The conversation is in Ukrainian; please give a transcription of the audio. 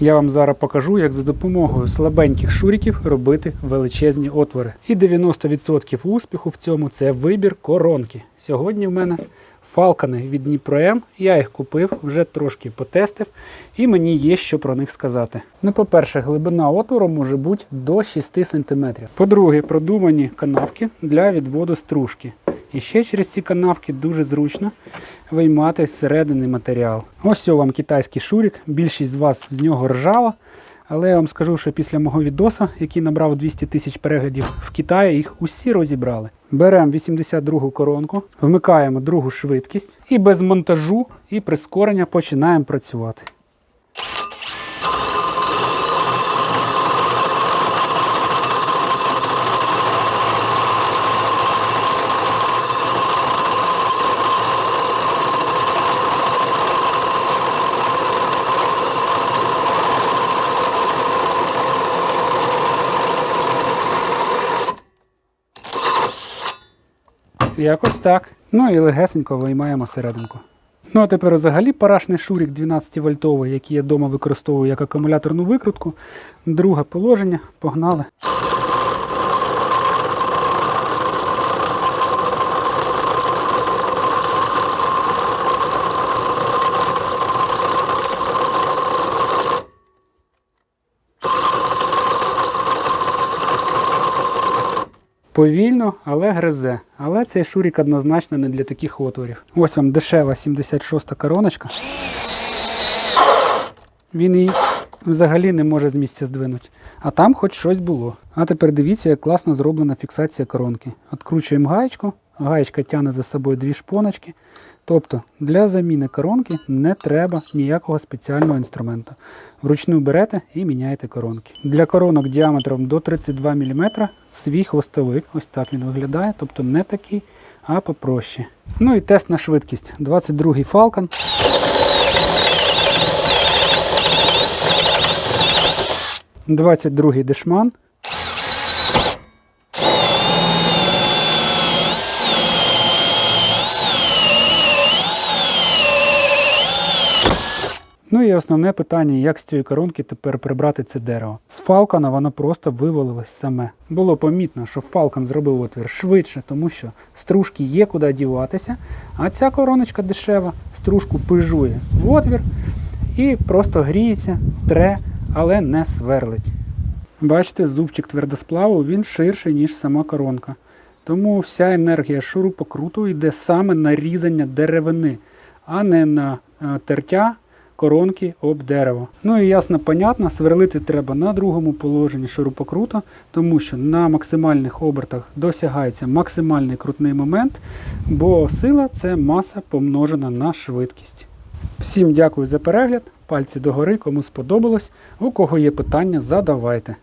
Я вам зараз покажу, як за допомогою слабеньких шуриків робити величезні отвори. І 90% успіху в цьому це вибір коронки. Сьогодні в мене фалкани від Дніпро М. Я їх купив, вже трошки потестив, і мені є що про них сказати. Ну, по-перше, глибина отвору може бути до 6 см. По-друге, продумані канавки для відводу стружки. І ще через ці канавки дуже зручно виймати зсередини матеріал. Ось вам китайський шурик. Більшість з вас з нього ржала. Але я вам скажу, що після мого відоса, який набрав 200 тисяч переглядів в Китаї, їх усі розібрали. Беремо 82 коронку, вмикаємо другу швидкість і без монтажу і прискорення починаємо працювати. Якось так. Ну і легесенько виймаємо серединку. Ну а тепер взагалі парашний шурік 12 вольтовий, який я вдома використовую як акумуляторну викрутку. Друге положення. Погнали. Повільно, але гризе. Але цей шурік однозначно не для таких отворів. Ось вам дешева 76-та короночка. Він її взагалі не може з місця здвинути. А там хоч щось було. А тепер дивіться, як класно зроблена фіксація коронки. Откручуємо гаєчку, гаєчка тягне за собою дві шпоночки. Тобто для заміни коронки не треба ніякого спеціального інструменту. Вручну берете і міняєте коронки. Для коронок діаметром до 32 мм свій хвостовик. Ось так він виглядає, тобто не такий, а попроще. Ну і тест на швидкість. 22-й Falcon. Другий дешман. Ну і основне питання, як з цієї коронки тепер прибрати це дерево. З Falcon воно просто вивалилось саме. Було помітно, що Falcon зробив отвір швидше, тому що стружки є куди діватися, а ця короночка дешева стружку пижує в отвір і просто гріється, тре, але не сверлить. Бачите, зубчик твердосплаву він ширший, ніж сама коронка. Тому вся енергія шурупокруту йде саме на різання деревини, а не на е, тертя коронки об дерево. Ну і ясно, понятно, сверлити треба на другому положенні шурупокрута, тому що на максимальних обертах досягається максимальний крутний момент, бо сила це маса помножена на швидкість. Всім дякую за перегляд. Пальці догори, кому сподобалось. У кого є питання, задавайте.